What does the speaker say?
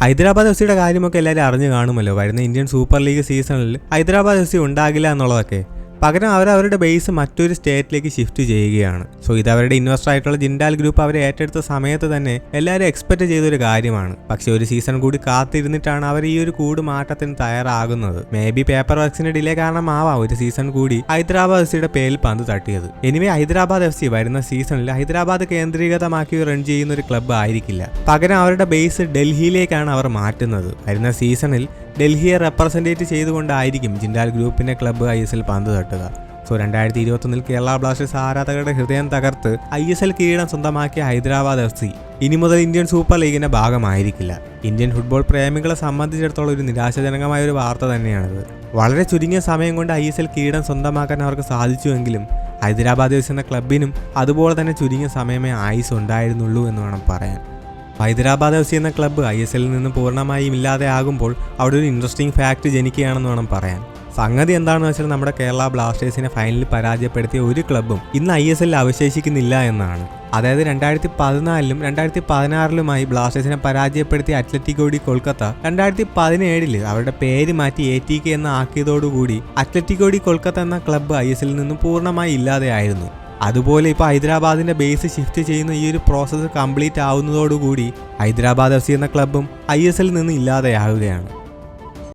Hyderabad F സിയുടെ കാര്യമൊക്കെ എല്ലാവരും അറിഞ്ഞു കാണുമല്ലോ. വരുന്ന ഇന്ത്യൻ സൂപ്പർ ലീഗ് സീസണിൽ ഹൈദരാബാദ് എഫ് സി ഉണ്ടാകില്ല എന്നുള്ളതൊക്കെ. പകരം അവർ അവരുടെ ബേസ് മറ്റൊരു സ്റ്റേറ്റിലേക്ക് ഷിഫ്റ്റ് ചെയ്യുകയാണ്. സോ ഇത് അവരുടെ ഇൻവെസ്റ്റർ ആയിട്ടുള്ള ജിൻഡാൽ ഗ്രൂപ്പ് അവരെ ഏറ്റെടുത്ത സമയത്ത് തന്നെ എല്ലാവരും എക്സ്പെക്ട് ചെയ്തൊരു കാര്യമാണ്. പക്ഷേ ഒരു സീസൺ കൂടി കാത്തിരുന്നിട്ടാണ് അവർ ഈ ഒരു കൂട് മാറ്റത്തിന് തയ്യാറാകുന്നത്. മേ ബി പേപ്പർ വർക്സിന്റെ ഡിലേ കാരണമാവാം ഒരു സീസൺ കൂടി ഹൈദരാബാദ് എഫ് സിയുടെ പേരിൽ പന്ത് തട്ടിയത്. എനിവേ ഹൈദരാബാദ് എഫ് സി വരുന്ന സീസണിൽ ഹൈദരാബാദ് കേന്ദ്രീകൃതമാക്കി റൺ ചെയ്യുന്ന ഒരു ക്ലബ്ബ് ആയിരിക്കില്ല. പകരം അവരുടെ ബേസ് ഡൽഹിയിലേക്കാണ് അവർ മാറ്റുന്നത്. വരുന്ന സീസണിൽ ഡൽഹിയെ റെപ്രസെന്റേറ്റ് ചെയ്തുകൊണ്ടായിരിക്കും ജിൻഡാൽ ഗ്രൂപ്പിന്റെ ക്ലബ്ബ് ഐ എസ് എൽ പന്ത് തട്ടുക സോ രണ്ടായിരത്തി ഇരുപത്തൊന്നിൽ കേരള ബ്ലാസ്റ്റേഴ്സ് ആരാധകരുടെ ഹൃദയം തകർത്ത് ഐ എസ് എൽ കിരീടം സ്വന്തമാക്കിയ ഹൈദരാബാദ് എഫ് സി ഇനി മുതൽ ഇന്ത്യൻ സൂപ്പർ ലീഗിന്റെ ഭാഗമായിരിക്കില്ല. ഇന്ത്യൻ ഫുട്ബോൾ പ്രേമികളെ സംബന്ധിച്ചിടത്തോളം ഒരു നിരാശാജനകമായ ഒരു വാർത്ത തന്നെയാണിത്. വളരെ ചുരുങ്ങിയ സമയം കൊണ്ട് ഐ എസ് എൽ കിരീടം സ്വന്തമാക്കാൻ അവർക്ക് സാധിച്ചുവെങ്കിലും ഹൈദരാബാദ് എഫ് എന്ന ക്ലബിനും അതുപോലെ തന്നെ ചുരുങ്ങിയ സമയമേ ആയുസ് ഉണ്ടായിരുന്നുള്ളൂ എന്ന് വേണം പറയാൻ. ഹൈദരാബാദ് എഫ് സി എന്ന ക്ലബ്ബ് ഐ എസ് എല്ലിൽ നിന്ന് പൂർണമായും ഇല്ലാതെ ആകുമ്പോൾ അവിടെ ഒരു ഇൻട്രസ്റ്റിംഗ് ഫാക്ട് ജനിക്കുകയാണെന്ന് വേണം പറയാൻ. സംഗതി എന്താണെന്ന് വെച്ചാൽ നമ്മുടെ കേരള ബ്ലാസ്റ്റേഴ്സിനെ ഫൈനലിൽ പരാജയപ്പെടുത്തിയ ഒരു ക്ലബും ഇന്ന് ഐ എസ് എല്ലിൽ അവശേഷിക്കുന്നില്ല എന്നാണ്. അതായത് രണ്ടായിരത്തി പതിനാലിലും രണ്ടായിരത്തി പതിനാറിലുമായി ബ്ലാസ്റ്റേഴ്സിനെ പരാജയപ്പെടുത്തിയ അത്ലറ്റിക്കോടി കൊൽക്കത്ത രണ്ടായിരത്തി പതിനേഴിൽ അവരുടെ പേര് മാറ്റി എ ടി കെ എന്ന് ആക്കിയതോടുകൂടി അത്ലറ്റിക്കോടി കൊൽക്കത്ത എന്ന ക്ലബ്ബ് ഐ എസ് എല്ലിൽ നിന്നും പൂർണമായി ഇല്ലാതെയായിരുന്നു. അതുപോലെ ഇപ്പോൾ ഹൈദരാബാദിന്റെ ബേസ് ഷിഫ്റ്റ് ചെയ്യുന്ന ഈ ഒരു പ്രോസസ്സ് കംപ്ലീറ്റ് ആവുന്നതോടുകൂടി ഹൈദരാബാദ് എഫ് സി എന്ന ക്ലബ്ബും ഐ എസ് എല്ലിൽ നിന്ന് ഇല്ലാതെയാവുകയാണ്.